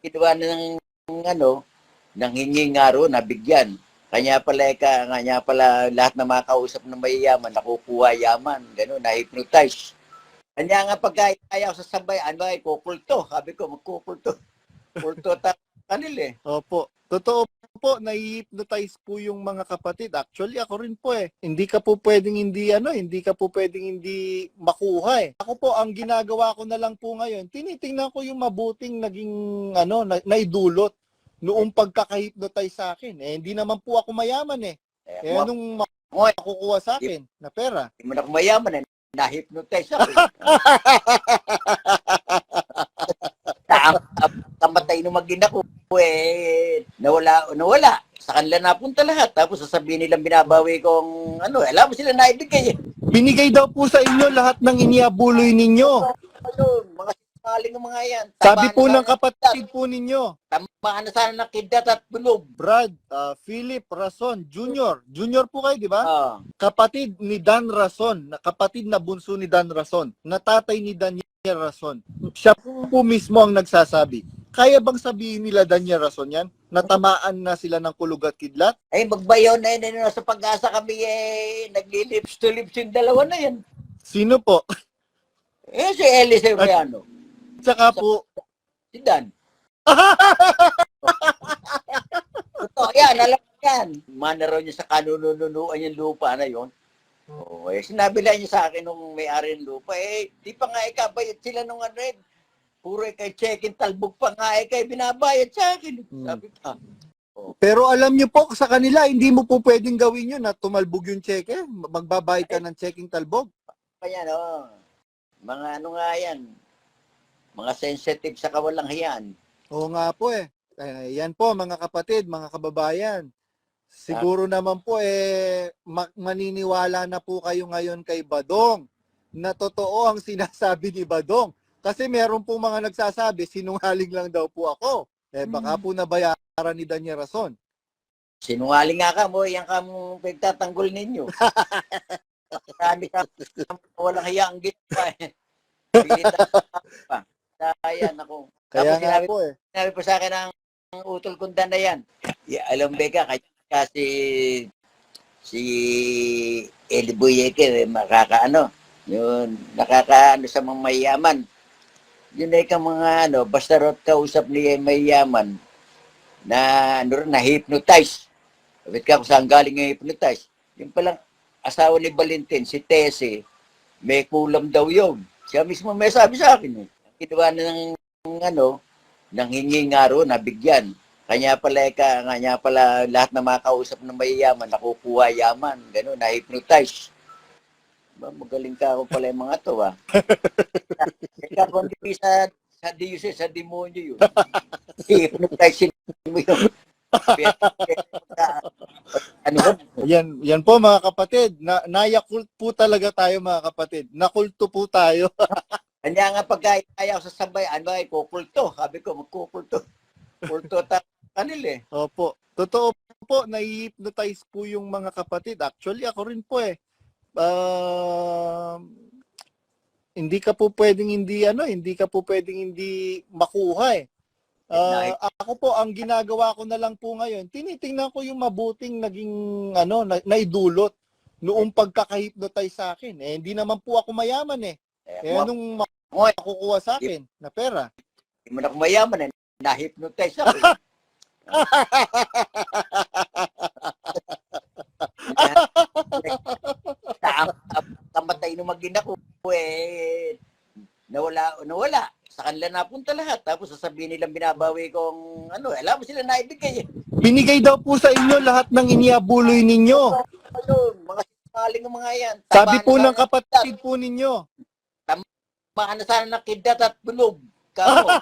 Kinuha na ng ano, ng hingi nga ro, nabigyan. Kanya pala, ka, kanya pala lahat ng mga kausap ng mayayaman, nakukuha yaman, gano'n, na-hypnotize. Kanya nga pagka ayaw sa sabay, ano ay kukulto. Sabi ko, magkukulto. Kulto ta kanila eh. Opo. Totoo po, nai-hypnotize po yung mga kapatid. Actually, ako rin po eh. Hindi ka po pwedeng hindi ano, hindi ka po pwedeng hindi makuha eh. Ako po, ang ginagawa ko na lang po ngayon, tinitingnan ko yung mabuting naging ano, na, naidulot noong pagkaka-hypnotize sa akin. Eh, hindi naman po ako mayaman eh. Eh, Eh, anong makukuha sa akin na pera? hindi mo na ako mayaman eh. Na-hypnotize ako. Kamatay nung magina ko eh, nawala, nawala. Sa kanila napunta lahat. Tapos sasabihin nilang binabawi kong ano, alam mo sila naibigay eh. Binigay daw po sa inyo lahat ng iniabuloy ninyo. Ano, mga sinungaling ng mga yan. Sabi Tamaan po ng kapatid po ninyo, Tamaan na sana ng kidlat at bulog. Brad, ah, Philip Rason Jr. Junior po kayo, di ba? Ah, Kapatid ni Dan Rason, na kapatid na bunso ni Dan Rason, na tatay ni Daniel Rason. Siya po mismo ang nagsasabi. Kaya bang sabihin nila Daniel Rason yan? Natamaan na sila ng kulog at kidlat? ay magbayaw na yun. Ano, sa pag-asa kami eh, naglilips to lips yung dalawa na yan. Sino po? Eh, si Ellie Severiano. Tsaka po, Si Dan. Totoo yan, alam ko yan. Mana raw niya sa kanununuan yung lupa na yon. Oo, eh, sinabi lang niya sa akin nung may-ari ng lupa, eh, di pa nga ikabayad sila nung ano eh. Puro eh, kay check-in talbog pa nga eh, kay binabayad sa akin. Hmm. Sabi pa. pero alam niyo po sa kanila, hindi mo po pwedeng gawin yun na tumalbog yung cheque. Magbabayad ka ng checking talbog. Kaya no, mga ano nga yan, mga sensitive sa kawalang hiyan. Oo nga po eh. Eh, yan po mga kapatid, mga kababayan. Siguro naman po eh ma- maniniwala na po kayo ngayon kay Badong na totoo ang sinasabi ni Badong. Kasi meron po mga nagsasabi, sinungaling lang daw po ako. Eh baka po nabayaran ni Daniel Rason. Sinungaling nga ka mo, yan ka mong pagtatanggol ninyo. Sabi ka, walang hiya ang gitna eh. Pa. Kaya, ako. Kaya Tapos nga sinabi, po eh. sinabi po sa akin ng ng utol kundan na yan. Yeah, alam ba ka, kaya kasi si Eli Buyeke, eh, makakaano, yun, nakakaano sa mga mayaman. Yun ay ka mga ano, basta rot kausap ni mayaman na ano rin, na-hypnotize. Sabi ka kung saan galing yung hypnotize. Yung palang asawa ni Valentin, si Tessie, may kulam daw yun. Siya mismo may sabi sa akin. Eh. Kinuha na ng ano, ng hingi nga ro, nabigyan. Kanya pala, ka, kanya pala lahat ng mga kausap ng mayayaman, nakukuha yaman, gano'n, na-hypnotize. Ba, magaling ka ako pala yung mga to, ah. Kung di sa, sa Diyos, eh, sa demonyo yun. Hypnotize mo yun. ano ba? Yan, yan po mga kapatid. Na, nayakult po talaga tayo mga kapatid. Nakulto po tayo. Kanya nga pagka ayaw sa sabay, ano ay kukulto. Sabi ko, magkukulto. Kulto ta kanila eh. Opo. Totoo po, nai-hypnotize po yung mga kapatid. Actually, ako rin po eh. Um, hindi ka po pwedeng hindi ano, hindi ka po pwedeng hindi makuha eh. Ah, ako po ang ginagawa ko na lang po ngayon, tinitingnan ko yung mabuting naging ano, na, naidulot noong pagkaka-hypnotize sa akin. Eh hindi naman po ako mayaman eh. Eh, Eh mo, anong mo, makukuha sa akin na pera? hindi mo na kumayaman eh. Na-hypnotize ako. eh. Kamatay nung magina ko eh. Nawala, nawala. Sa kanila napunta lahat. Tapos sasabihin nilang binabawi kong ano, alam mo sila naibigay eh. Binigay daw po sa inyo lahat ng iniabuloy ninyo. Ano, mga sinungaling ng mga yan. Sabi Tamaan po ng kapatid po ninyo. Tamaan na sana ng kidlat at bulog. Kamo.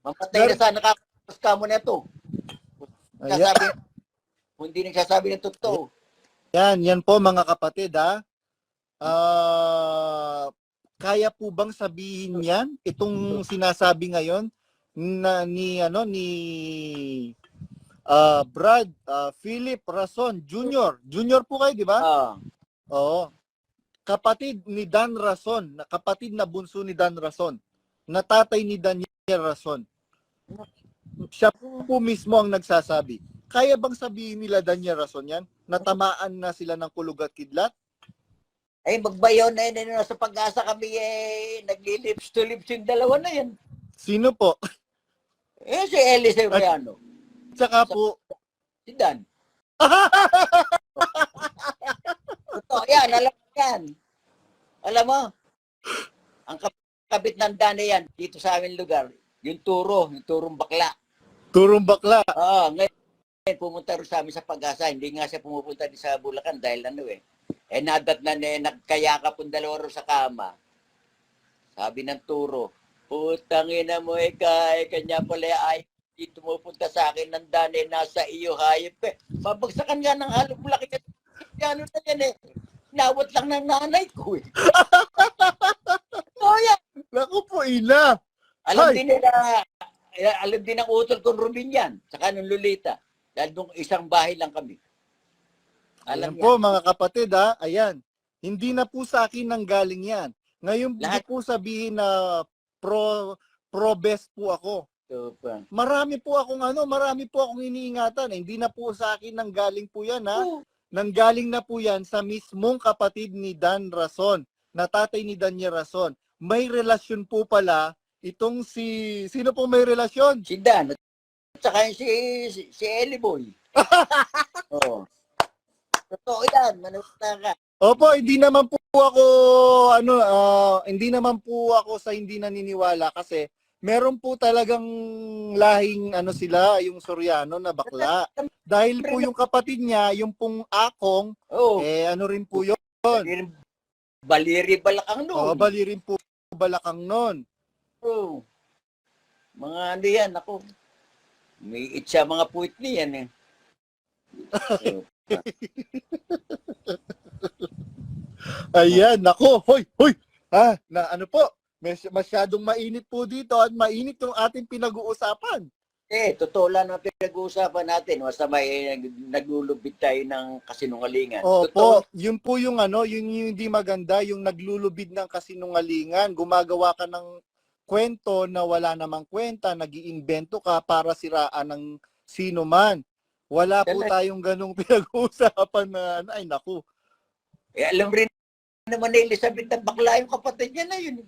Mamatay na sana kakapos ka mo na to. Ayan, Sasabi, kung hindi nagsasabi ng totoo. yan, yan po mga kapatid ha. Ah, kaya po bang sabihin yan itong sinasabi ngayon na ni ano ni ah, Brad ah, Philip Rason Jr. Junior po kayo, di ba? Ah, Oo. kapatid ni Dan Rason, na kapatid na bunso ni Dan Rason, na tatay ni Daniel Rason. Siya po mismo ang nagsasabi. Kaya bang sabihin nila Daniel Rason yan? Natamaan na sila ng kulog at kidlat? Ay, magbayaw na yun. Nasa pag-asa kami eh, nagli-lips to lips yung dalawa na yan. Sino po? Eh, si Ellie Sebriano. Tsaka po, Si Dan. Totoo yan, alam mo yan. Alam mo, ang kap- kabit ng Dan na yan, dito sa aming lugar, yung turo, yung turong bakla. turong bakla. Oo, ngayon, pumunta rin sa amin sa pag-asa. Hindi nga siya pumupunta din sa Bulacan dahil ano eh. Eh, nadat na eh, nagkayakap ang dalawa sa kama. Sabi ng turo, putang ina mo eh, kay kanya pala ay di tumupunta sa akin ng dane nasa iyo hayop eh. Babagsakan nga ng halong laki ka. Ano na yan eh. Nawat lang ng nanay ko eh. yan. Naku po, ina. Alam Ay! din nila, eh, alam din ng utol kong Rubin yan, saka nung Lolita. Dahil nung isang bahay lang kami. Alam Alam po mga kapatid ha, ayan. Hindi na po sa akin nang galing yan. Ngayon Lahat- po sabihin na pro pro best po ako. Pa. Marami po akong ano, marami po akong iniingatan. Hindi na po sa akin nang galing po yan ha. Oo. Nanggaling na po yan sa mismong kapatid ni Dan Rason, na tatay ni Daniel Rason. May relasyon po pala itong si sino po may relasyon? Si Dan. At saka yung si, si, si Ellie Boy. Oo. Totoo yan. Manuta ka. Opo, hindi naman po ako ano ah, hindi naman po ako sa hindi naniniwala kasi meron po talagang lahing ano sila, yung Soriano na bakla. Dahil po yung kapatid niya, yung pong akong Oo. eh ano rin po yun. Baliri, baliri balakang Oh, noon. bali rin po balakang nun. Oo. Mga ano yan, ako. May itsa mga puwit niyan eh. Ayan, nako, hoy, hoy. Ah, na ano po? Mas- Masyadong mainit po dito at mainit yung ating pinag-uusapan. Eh, totoo lang ang pinag-uusapan natin. Basta may nag- naglulubid tayo ng kasinungalingan. Opo, Totoo. yun po yung ano, yun yung hindi maganda, yung naglulubid ng kasinungalingan, gumagawa ka ng kwento na wala namang kwenta, nag-iimbento ka para siraan ng sino man. Wala po tayong ganong pinag-uusapan na, ay naku. Eh, alam rin naman ni Elizabeth na bakla yung kapatid niya na yun.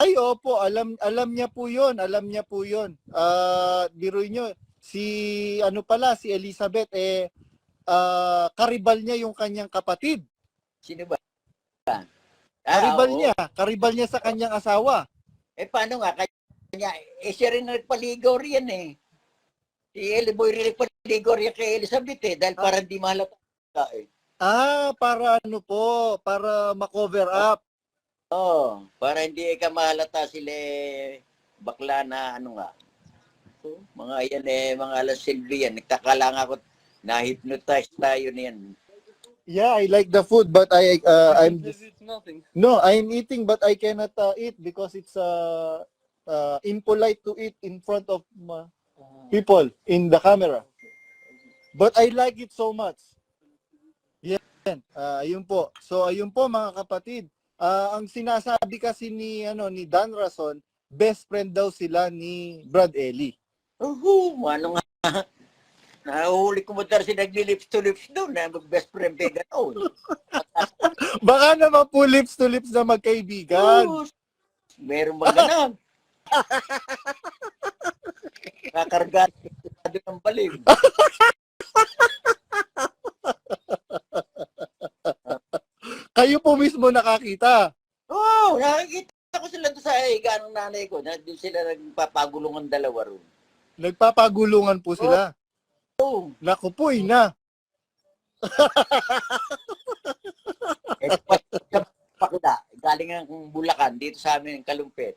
Ay, opo, alam alam niya po 'yon, alam niya po 'yon. Ah, biruin niyo si ano pala si Elizabeth eh ah, karibal niya yung kanyang kapatid. Sino ba? Ah, Karibal oo. niya, karibal niya sa kanyang asawa. Eh, paano nga? Kanya, eh, siya rin nagpaligaw riyan eh. Si Ellie Boy rin nagpaligaw riyan kay Elizabeth eh. Dahil Ah. parang di mahalata eh. Ah, para ano po, para ma-cover up. Oo. para hindi ka mahalata sila eh, bakla na ano nga. So, mga yan eh, mga alas silbi yan. Nagtaka lang ako, na-hypnotize tayo niyan. Yeah, I like the food but I uh, I'm nothing. No, I'm eating but I cannot uh, eat because it's uh, uh, impolite to eat in front of uh, people in the camera. But I like it so much. Yan. Ah, ayun po. So ayun po mga kapatid. Ah, ang sinasabi kasi ni ano ni Dan Rason, best friend daw sila ni Brad Ellie. Uhu, ano nga. Nahuli ko mo dahil si nagli-lips to lips doon na mag-best friend vegan. Oh, Baka naman po lips to lips na magkaibigan. oh, meron ba ganun? Kakarga ng baling. Kayo po mismo nakakita. Oo, oh, nakikita ko sila doon sa higa ng nanay ko. Na doon sila nagpapagulong ang dalawa roon. Nagpapagulungan po sila. Oo. Naku po, ina. Eh, pakita, galing ang Bulacan, dito sa amin, Kalumpit.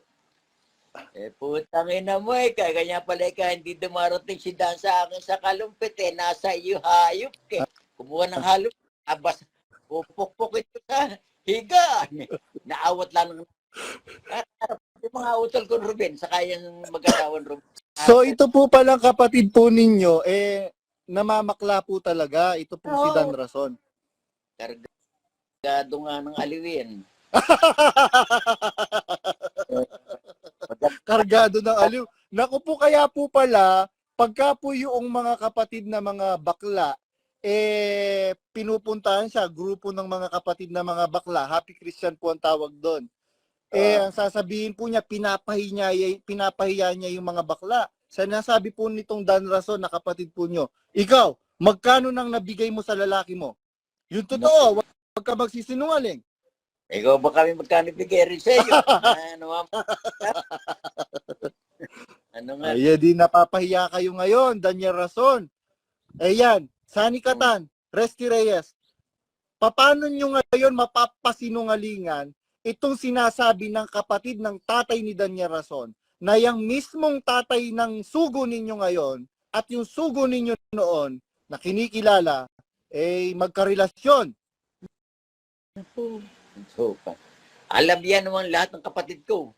Eh, putang ina mo eh, kaya ganyan pala ka, hindi dumarating si Dan sa akin sa Kalumpit eh, nasa iyo hayop eh. Kumuha ng halop, abas, pupukpukin ko sa higa. Naawat lang ng Ah, yung mga utol ko Ruben, sa kayang mag-asawan Ruben. So ito po palang kapatid po ninyo, eh, namamakla po talaga. Ito po si Dan Rason. Karga kargado nga ng aliwin. Kargado ng aliw. Naku po kaya po pala, pagka po yung mga kapatid na mga bakla, eh, pinupuntahan siya, grupo ng mga kapatid na mga bakla, Happy Christian po ang tawag doon. Eh, Ah. ang sasabihin po niya, pinapahiya, pinapahiya niya yung mga bakla. Sinasabi po nitong Dan Rason na kapatid po niyo, ikaw, magkano nang nabigay mo sa lalaki mo? Yung totoo, wag, wag ka magsisinungaling. Ikaw ba kami magkano bigay rin sa iyo? ano nga? ano nga? Ay, di napapahiya kayo ngayon, Daniel Rason. Ayan, Sani Katan, Resty Reyes. Paano nyo ngayon mapapasinungalingan itong sinasabi ng kapatid ng tatay ni Daniel Rason na yung mismong tatay ng sugo ninyo ngayon at yung sugo ninyo noon na kinikilala eh magkarelasyon. So, alam yan naman lahat ng kapatid ko.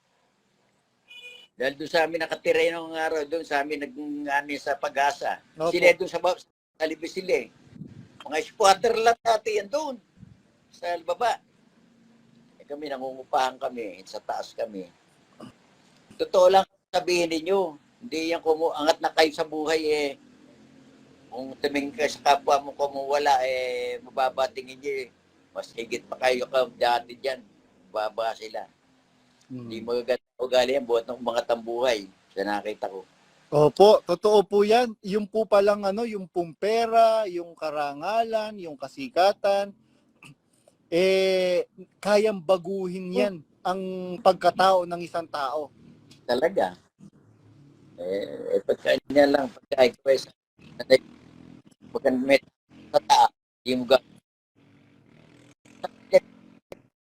Dahil doon sa amin nakatira yung araw, doon sa amin nag ano, sa pag-asa. Opo. Sila doon sa, sa libis sila eh. Mga squatter lang dati yan doon. Sa baba. Eh, kami nangungupahan kami. Sa taas kami. Totoo lang sabihin ninyo. Hindi yan kumu angat na kayo sa buhay eh. Kung tumingin ka sa kapwa mo kumuwala eh mababa tingin niyo eh. Mas higit pa kayo ka dati dyan. Baba sila. Hindi Hmm. magaganda ugali yan buhat ng mga tambuhay. Sa nakita ko. Opo, totoo po 'yan. Yung po palang ano, yung pumpera, yung karangalan, yung kasikatan eh kayang baguhin 'yan ang pagkatao ng isang tao. Talaga. Eh, eh pagka niya lang, pagka ikaw ay sa pagka may sa taas, hindi mo ga-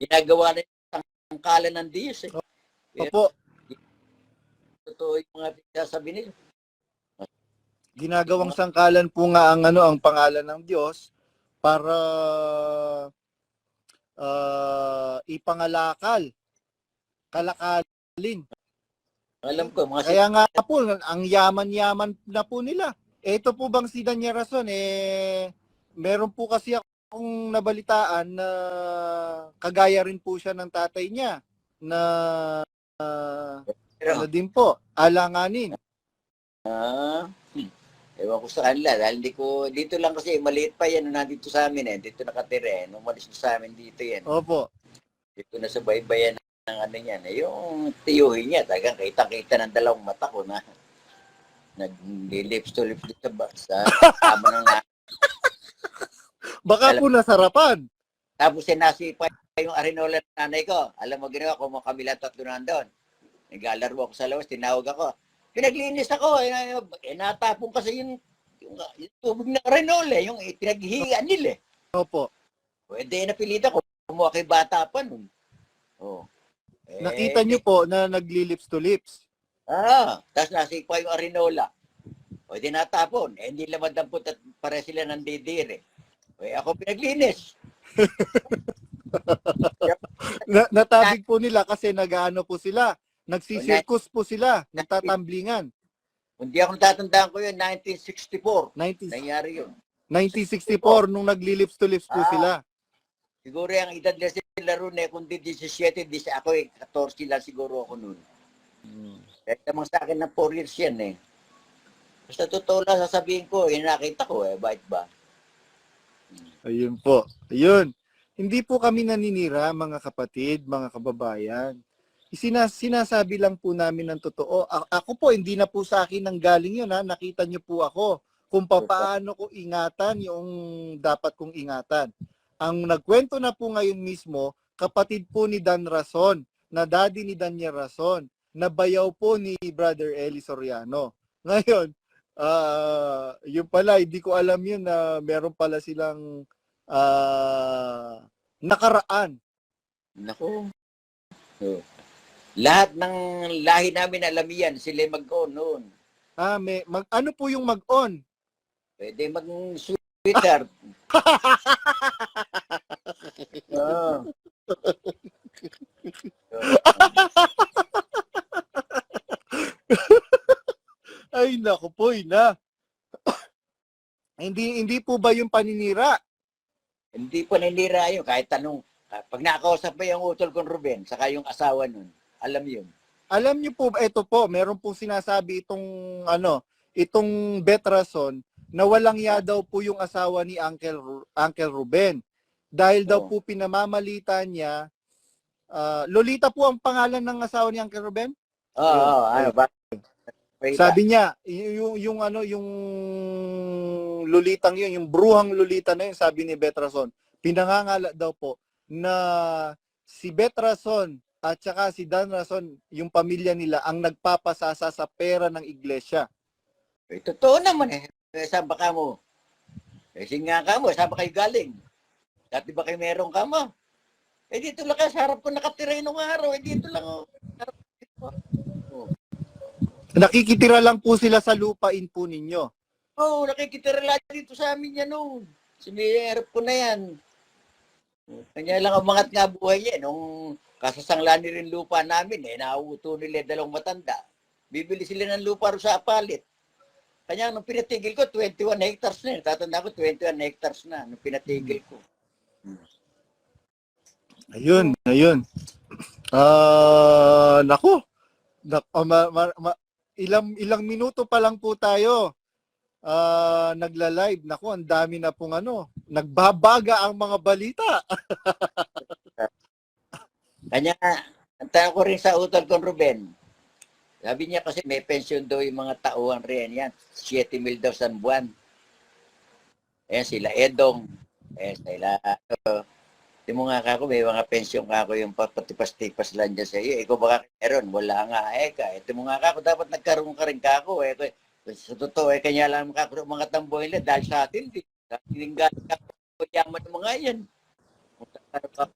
ginagawa na yung tangkalan ng Diyos eh. Opo, Totoo yung mga sasabi nila. ginagawang sangkalan po nga ang ano ang pangalan ng Diyos para ah, ipangalakal kalakalin. Alam ko, mga Kaya nga po, ang yaman-yaman na po nila. Ito po bang si Daniel Rason, eh, meron po kasi akong nabalitaan na kagaya rin po siya ng tatay niya na ah, ano din po, alanganin. Ah, hmm. ewan ko sa kanila. Dahil hindi ko, dito lang kasi, maliit pa yan, nandito sa amin eh. Dito nakatira eh. Umalis na sa amin dito yan. Opo. Dito na sa baybayan ng ano yan. Eh, yung tiyuhin niya, talagang kita-kita ng dalawang mata ko na nag-lips to lips ba? Sa tama ng na. Baka po nasarapan. Tapos sinasipa yung arinola ng nanay ko. Alam mo ginawa ko, mga kabila tatlo nandun. Naglalaro ako sa labas, tinawag ako. Pinaglinis ako. Eh, eh, natapon kasi yung, yung, yung tubig ng arinola, yung pinaghihigan nila. eh. Opo. Pwede napilitan ko. Kumuha kay bata pa nun. Oh. Eh, Nakita niyo po na nagli-lips to lips. Ah, tapos nasipa yung arinola. O di natapon. Eh, hindi laman dampot at pare sila ng didir eh. Eh, ako pinaglinis. Na, natabig po nila kasi nag-ano po sila. Nagsisirkus po sila, nagtatamblingan. Hindi ako natatandaan ko yun, 1964. 19, Nangyari yun. 1964 nung nagli-lips to lips po Ah. sila. Siguro yung edad na sila ron eh, kung di 17, di sa ako eh, 14 lang siguro ako noon. Kaya namang sa akin ng 4 years yan eh. Basta totoo lang sasabihin ko, yung nakita ko eh, bakit ba? Ayun po. Ayun. Hindi po kami naninira, mga kapatid, mga kababayan. Isinas, sinasabi lang po namin ng totoo. A- ako po, hindi na po sa akin nang galing yun. Ha? Nakita niyo po ako kung paano ko ingatan yung dapat kong ingatan. Ang nagkwento na po ngayon mismo, kapatid po ni Dan Rason, na daddy ni Daniel Rason, na bayaw po ni Brother Eli Soriano. Ngayon, ah yung pala, hindi ko alam yun na meron pala silang ah nakaraan. Nako. So, lahat ng lahi namin alam yan, sila mag-on noon. Ah, may, mag, ano po yung mag-on? Pwede mag-sweater. Oo. Ay, naku po, na. hindi hindi po ba yung paninira? Hindi pa ninira yun. Kahit tanong, Pag nakausap mo yung utol kong Ruben, saka yung asawa nun, alam yun. Alam niyo po, ito po, meron pong sinasabi itong ano, itong Betrason na walang ya daw po yung asawa ni Uncle Ru- Uncle Ruben. Dahil daw Oo. po pinamamalitan niya ah, Lolita po ang pangalan ng asawa ni Uncle Ruben? Oo, oo, ano ba? Sabi niya, y- yung, yung ano, yung lulitang yun, yung bruhang lulita na yun, sabi ni Betrason, pinangangala daw po na si Betrason at saka si Dan Rason, yung pamilya nila, ang nagpapasasa sa pera ng iglesia. Eh, totoo naman eh. Eh, saan ba ka mo? Eh, sige nga ka mo, saan ba kayo galing? Dati ba kayo meron ka mo? Eh, dito lang ka, sa harap ko nakatira nung araw. Eh, dito lang. Oh. Oh. Nakikitira lang po sila sa lupain po ninyo. Oo, oh, nakikitira lang dito sa amin yan noon. Sinihirap ko na yan. Kanya lang ang mangat nga buhay niya. Nung kasasangla ni rin lupa namin, eh, nauuto nila dalawang matanda. Bibili sila ng lupa sa apalit. Kanya nung pinatigil ko, 21 hectares na. Tatanda ko, 21 hectares na nung pinatigil ko. Ayun, ayun. Ah, nako. Nak- ah, ma- ma- ma- ilang ilang minuto pa lang po tayo. Ah, nagla-live. Nako, ang dami na pong ano, nagbabaga ang mga balita. Kanya, ang tanong ko rin sa utol kong Ruben, sabi niya kasi may pension daw yung mga tauhan rin. Yan, 7 mil daw sa buwan. Ayan sila Edong. Ayan sila, Di mo nga kako, may mga pension kako yung papatipas-tipas lang dyan sa iyo. Ikaw baka meron, wala nga eh ka. Ito mo nga kako, dapat nagkaroon ka rin kako. Eh, Kaya- sa totoo, eh, kanya lang kako mga tamboy nila dahil sa atin. Di, sa atin galing kako, yaman ng mga yan. Ka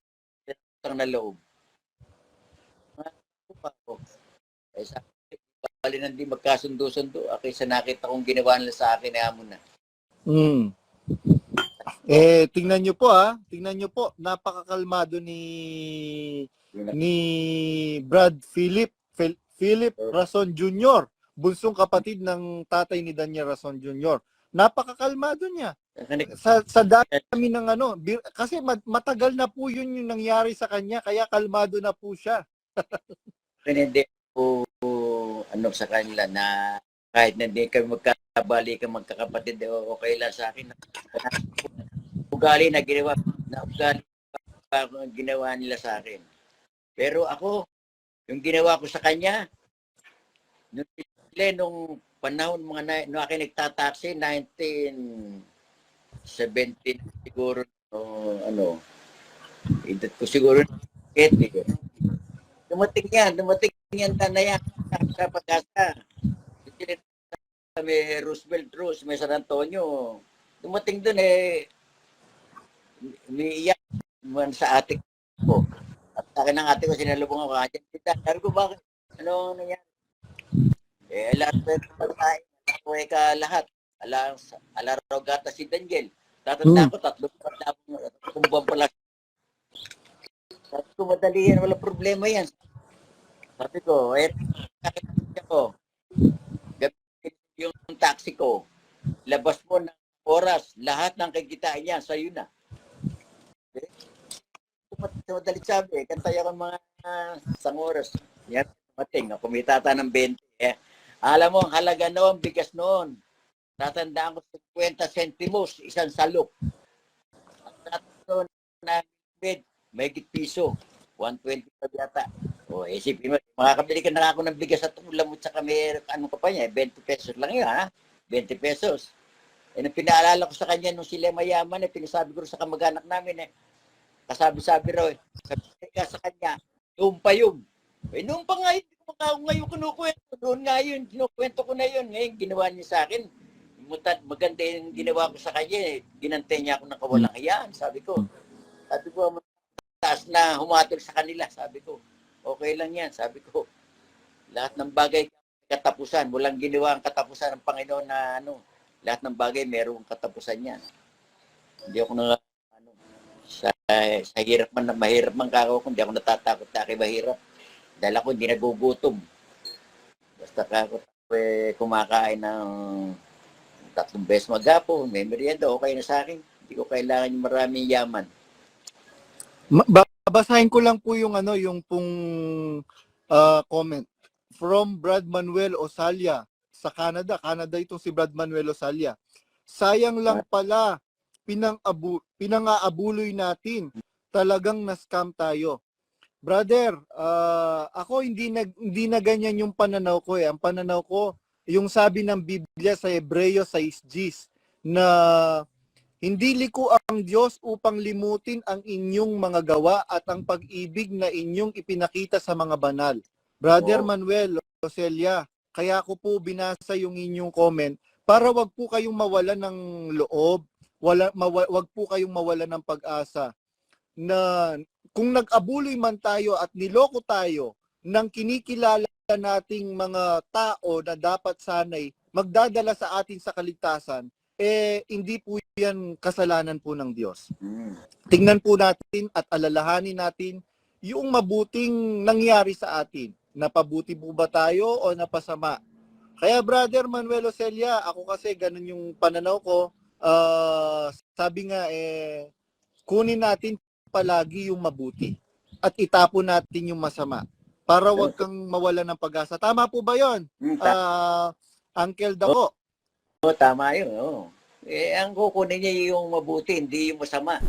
utang na loob. Mga pa ko. Eh, sa bali nang di magkasundo-sundo. Okay, sa nakita kong ginawa nila sa akin, eh, amo na. Hmm. Eh, tingnan nyo po ha. Tingnan nyo po. Napakakalmado ni ni Brad Philip Phil- Philip Rason Jr. Bunsong kapatid ng tatay ni Daniel Rason Jr. Napakakalmado niya. Sa sa dami ng ano, kasi mat- matagal na po yun yung nangyari sa kanya kaya kalmado na po siya. hindi po ano sa kanila na kahit na hindi kami magkabalikan magkakapatid eh, okay lang sa akin ugali na ginawa na ugali ang ginawa nila sa akin pero ako yung ginawa ko sa kanya nung, nung panahon mga na, nung akin nagtataksi 1917 siguro o ano edad ko siguro 80 dumating yan, dumating yan tanaya sa pag-asa. May Roosevelt Cruz, may San Antonio. Dumating dun eh, umiiyak man sa ate ko. At sa akin ng ate ko, sinalubong ako. Kaya kita, sabi ko, bakit? Ano nangyari? Eh, lahat yung pagkain. Ako eh ka lahat. Ala, ala raw gata si Daniel. Tatanda Hmm. ko, tatlo pa na kumbang pala. Sabi ko, madali yan, wala problema yan. Sabi ko, eh, nakikita ko, gamitin yung taxi ko, labas mo ng oras, lahat ng kikitain niya, sa'yo na. Eh, madali sabi, kantay ako mga uh, isang oras. Yan, mating, ako may tata ng 20. Eh. Alam mo, ang halaga noon, bigas noon. Tatandaan ko 50 centimos, isang salok. At noon, na bed, may piso. 120 pa yata. O, eh, isipin mo, makakabili ka na ako ng bigas at ulam at saka may, ano ka pa niya, 20 pesos lang yun, ha? 20 pesos. Eh, pinaalala ko sa kanya nung sila mayaman, eh, pinasabi ko sa kamag-anak namin, eh, kasabi-sabi raw, eh, sabi ka sa kanya, noon pa yun. Eh, noon pa nga, hindi ko nga ngayon kinukwento. Doon nga yun, kinukwento ko na yun. Ngayon, ginawa niya sa akin. Maganda yung ginawa ko sa kanya. Eh. Ginantay niya ako ng kawalang hiyaan, sabi ko. Sabi ko, taas na humatol sa kanila, sabi ko. Okay lang yan, sabi ko. Lahat ng bagay katapusan, walang ginawa ang katapusan ng Panginoon na ano, lahat ng bagay merong katapusan yan. Hindi ako na ano, sa, sa hirap man na mahirap man kako, kundi ako natatakot na kay mahirap. Dahil ako hindi nagugutom. Basta kako eh, kumakain ng tatlong beses magapo, may merienda, okay na sa akin. Hindi ko kailangan yung maraming yaman. Ma- ba- babasahin ko lang po yung ano, yung pong ah, comment from Brad Manuel Osalia sa Canada. Canada itong si Brad Manuel Osalia. Sayang lang pala pinang-abu pinang-aabuloy natin. Talagang na-scam tayo. Brother, ah, ako hindi na, hindi na ganyan yung pananaw ko eh. Ang pananaw ko, yung sabi ng Biblia sa Hebreo 6.10 na hindi liko ang Diyos upang limutin ang inyong mga gawa at ang pag-ibig na inyong ipinakita sa mga banal. Brother Oo. Manuel Oselia, kaya ko po binasa yung inyong comment para wag po kayong mawalan ng loob, wala, mawa, wag po kayong mawalan ng pag-asa na kung nag-abuloy man tayo at niloko tayo ng kinikilala nating mga tao na dapat sanay magdadala sa atin sa kaligtasan, eh hindi po yan kasalanan po ng Diyos. Mm. Tingnan po natin at alalahanin natin yung mabuting nangyari sa atin. Napabuti po ba tayo o napasama? Kaya brother Manuel Ocelia, ako kasi ganun yung pananaw ko. Sabi nga eh kunin natin palagi yung mabuti at itapon natin yung masama para wag kang mawala ng pag-asa. Tama po ba 'yon? Mm, ta- Ah, Uncle Dako. Oo, tama yun. oo. Eh, ang kukunin niya yung mabuti, hindi yung masama.